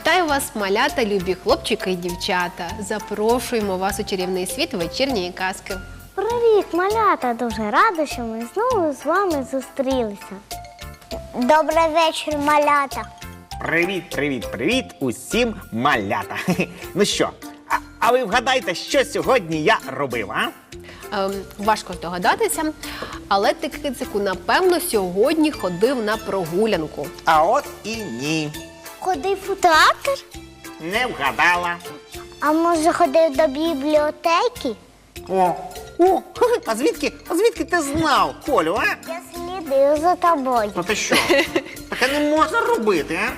Вітаю вас, малята, любі хлопчики і дівчата. Запрошуємо вас у чарівний світ вечірньої казки. Привіт, малята! Дуже рада, що ми знову з вами зустрілися. Добрий вечір, малята. Привіт, привіт, привіт усім малята. Ну що, а, а ви вгадайте, що сьогодні я робив, а? Ем, важко здогадатися, але ти кицику, напевно, сьогодні ходив на прогулянку. А от і ні. Ходив у театр? Не вгадала. А може ходив до бібліотеки? О, о, а звідки, а звідки ти знав, Колю, а? Я слідив за тобою. Ну ти що? Таке не можна робити, а?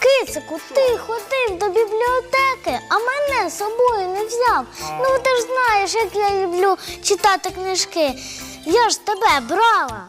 Кицику, ти ходив до бібліотеки, а мене з собою не взяв. Ну ти ж знаєш, як я люблю читати книжки. Я ж тебе брала.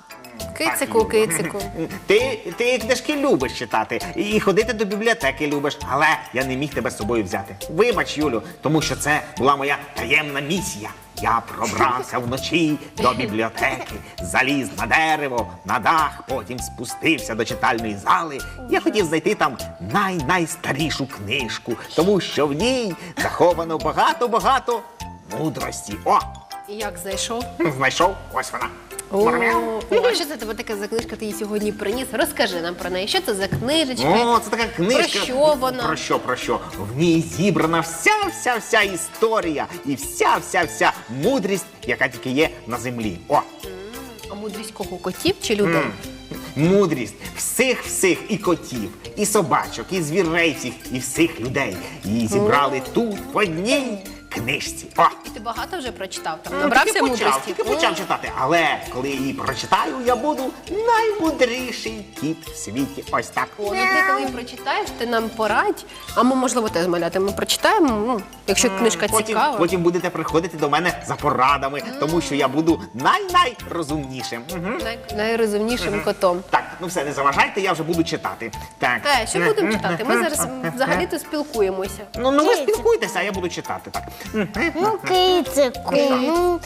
Кицику, кицику. Ти, ти книжки любиш читати і ходити до бібліотеки любиш, але я не міг тебе з собою взяти. Вибач, Юлю, тому що це була моя таємна місія. Я пробрався вночі до бібліотеки, заліз на дерево, на дах, потім спустився до читальної зали. Я хотів знайти там най-найстарішу книжку, тому що в ній заховано багато-багато мудрості. О, І Як зайшов? знайшов, ось вона. О, о, а що це тебе така за книжка ти її сьогодні приніс? Розкажи нам про неї. Що це за книжечка? О, це така книжка. Про що вона? Про що, про що? В ній зібрана вся, вся, вся історія і вся, вся, вся мудрість, яка тільки є на землі. О, А мудрість кого? Котів чи людей? мудрість всіх, всіх і котів, і собачок, і звірей всіх, і всіх людей. Її зібрали тут в одній книжці. О! І ти багато вже прочитав там. Ну, Набрався тільки почав, мудрості. тільки почав читати. Але коли її прочитаю, я буду наймудріший кіт в світі. Ось так. О, ну ти коли прочитаєш, ти нам порадь. А ми, можливо, теж маляти. Ми прочитаємо, ну, якщо книжка потім, цікава. потім будете приходити до мене за порадами, тому що я буду най-найрозумнішим. Мгм. Най- найрозумнішим котом. Так, ну все, не заважайте, я вже буду читати. Так. Е, що будемо читати? Ми зараз взагалі-то спілкуємося. Ну, ну ви спілкуйтеся, а я буду читати. Так. Ну, кицику, ну,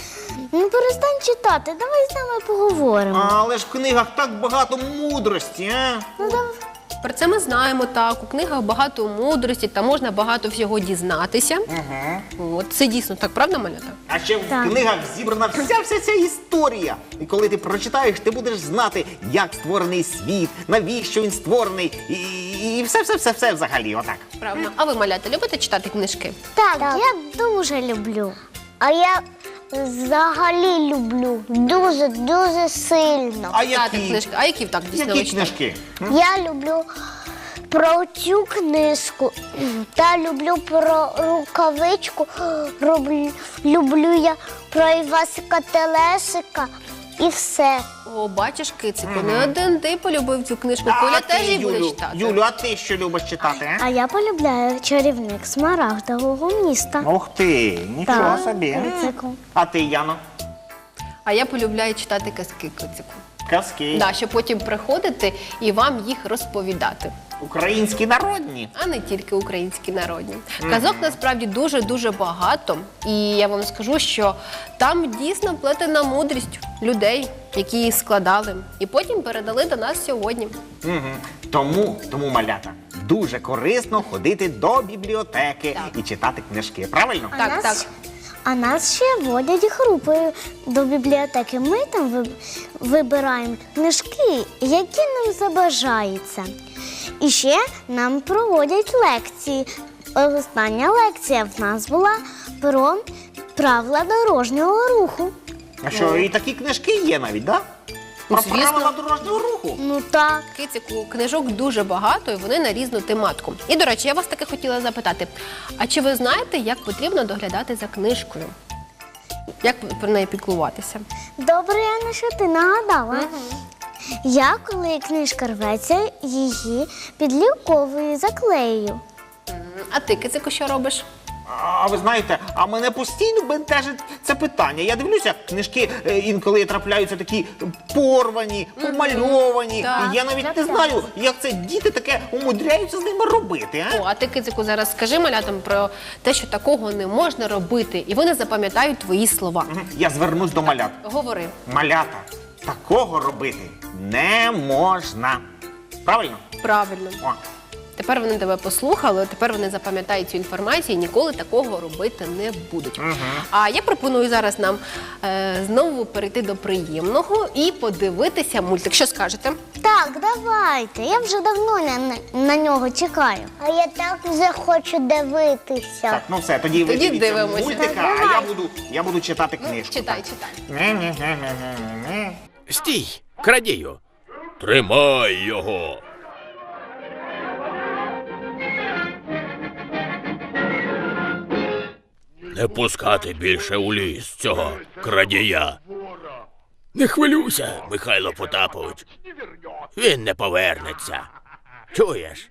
ну перестань читати, давай з нами поговоримо. Але ж в книгах так багато мудрості, а? Ну, давай. Про це ми знаємо так. У книгах багато мудрості та можна багато всього дізнатися. От це дійсно так, правда, малята? А ще в Так. книгах зібрана вся вся ця історія. І коли ти прочитаєш, ти будеш знати, як створений світ, навіщо він створений, і, і все, все, все, все взагалі. Отак. Правда. А ви, малята, любите читати книжки? Так, я дуже люблю. А я взагалі люблю. Дуже, дуже сильно. А Читати які? книжки. А які так дійсно ви Які читаєте? книжки? Я люблю про цю книжку та люблю про рукавичку. Люблю я про Івасика Телесика і все. О, бачиш, кицику, не один ти полюбив цю книжку. Коля ти, теж її буде Юлю, читати. Юлю, а ти що любиш читати? А я полюбляю чарівник смарагдового міста. Ух ти, нічого Так, собі. кицику. А ти, Яно? А я полюбляю читати казки кицику. Казки. Да, щоб потім приходити і вам їх розповідати. Українські народні. а не тільки українські народні. Казок насправді дуже дуже багато, і я вам скажу, що там дійсно плетена мудрість людей, які їх складали, і потім передали до нас сьогодні. Тому, тому малята. Дуже корисно ходити до бібліотеки Так. і читати книжки. Правильно? Так, нас, так. А нас ще водять групою до бібліотеки. Ми там ви- вибираємо книжки, які нам забажаються. І ще нам проводять лекції. Остання лекція в нас була про правила дорожнього руху. А що, і такі книжки є навіть, так? Да? Про Звісно. правила дорожнього руху. Ну так. Кицику книжок дуже багато, і вони на різну тематику. І до речі, я вас таки хотіла запитати: а чи ви знаєте, як потрібно доглядати за книжкою? Як про неї піклуватися? Добре, Яна, що ти нагадала. Я, коли книжка рветься, її підлівковую, заклею. А ти, Кицику, що робиш? А ви знаєте, а мене постійно бентежить це питання. Я дивлюся, книжки е, інколи трапляються такі порвані, помальовані. Так. І я навіть не знаю, як це діти таке умудряються з ними робити. О, А? а ти, Кицику, зараз скажи малятам про те, що такого не можна робити, і вони запам'ятають твої слова. Мгм. Я звернусь до малят. Говори. Малята, такого робити не можна. Правильно? Правильно. О. Тепер вони тебе послухали, тепер вони запам'ятають цю інформацію і ніколи такого робити не будуть. А я пропоную зараз нам е, знову перейти до приємного і подивитися мультик. Що скажете? Так, давайте. Я вже давно на, на нього чекаю. А я так вже хочу дивитися. Так, ну все, тоді ви Тоді дивіться дивимося. мультика, а я буду, я буду читати книжку. Читай, читай. Ні-ні-ні-ні-ні-ні. Стій, крадію. Тримай його. Не пускати більше у ліс цього крадія. Не хвилюйся, Михайло Потапович. Він не повернеться. Чуєш?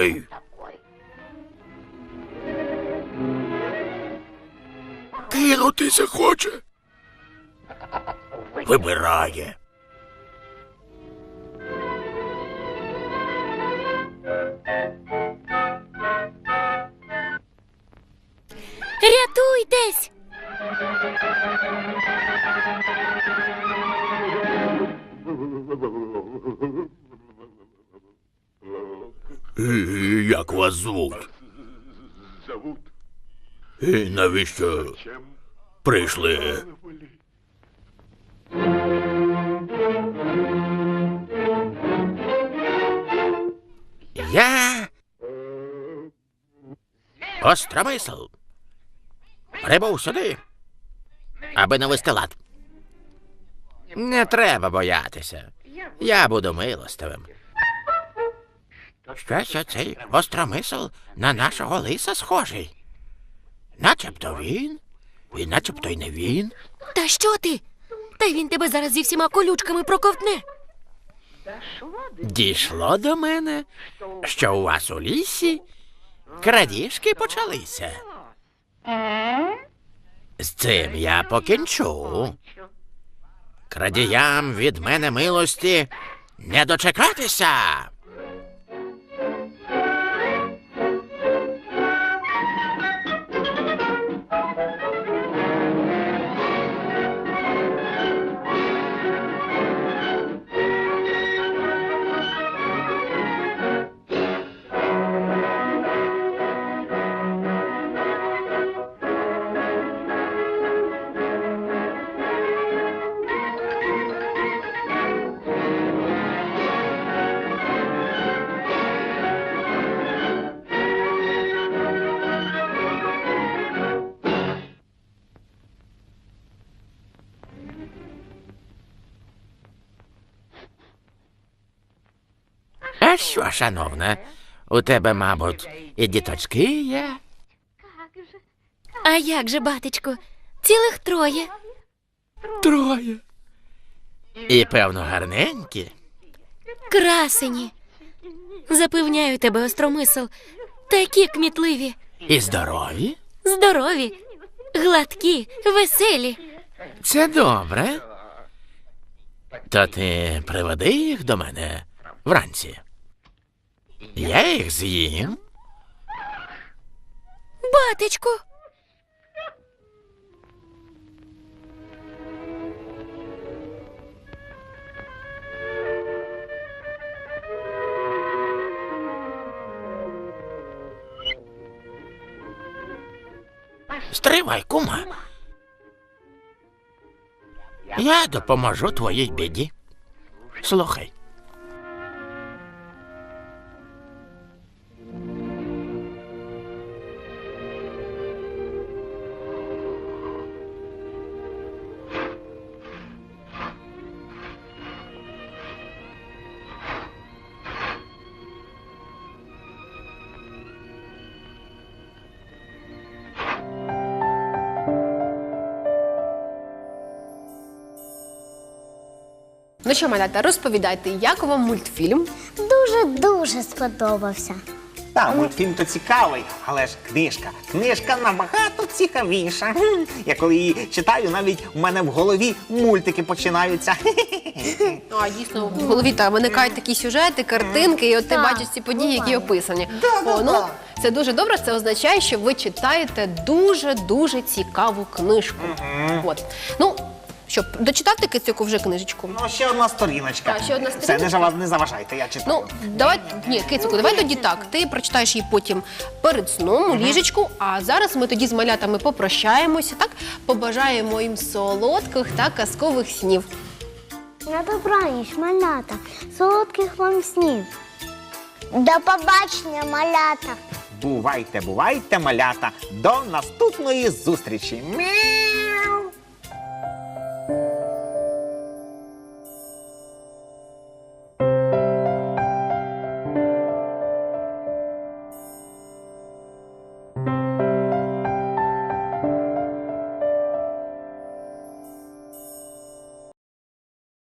Це? Кинутися хоче. Вибирає. Рятуйтесь! Як вас звуть? І навіщо прийшли? Я Остромисл. Прибув сюди, аби навести лад. Не треба боятися. Я буду милостивим. Щось оцей остромисл на нашого лиса схожий. Начебто він, і начебто й не він. Та що ти? Та він тебе зараз зі всіма колючками проковтне. Дійшло до мене, що у вас у лісі крадіжки почалися. З цим я покінчу. Крадіям від мене милості не дочекатися. Що, шановна, у тебе, мабуть, і діточки є? А як же, батечко? Цілих троє. Троє. І, певно, гарненькі. Красені. Запевняю тебе, остромисл, такі кмітливі, І здорові. здорові, гладкі, веселі. Це добре. То ти приведи їх до мене вранці. Я їх з'їм. Батечку. Стривай, кума. Я допоможу твоїй біді. Слухай. Ну що, малята, розповідайте, як вам мультфільм? Дуже-дуже сподобався. Так, мультфільм то цікавий, але ж книжка. Книжка набагато цікавіша. Я коли її читаю, навіть у мене в голові мультики починаються. А дійсно в голові та виникають такі сюжети, картинки, і от ти Так, бачиш ці події, які описані. О, ну це дуже добре. Це означає, що ви читаєте дуже дуже цікаву книжку. От ну що, дочитати кицюку вже книжечку? Ну, ще одна сторіночка. Так, ще одна Все, сторіночка. не, жава- не заважайте, я читаю. Ну, давай, ні, кицюку, давай тоді так. Ти прочитаєш її потім перед сном у ліжечку, а зараз ми тоді з малятами попрощаємося, так? Побажаємо їм солодких та казкових снів. На добраніч, малята. Солодких вам снів. До побачення, малята. Бувайте, бувайте, малята. До наступної зустрічі. Мі!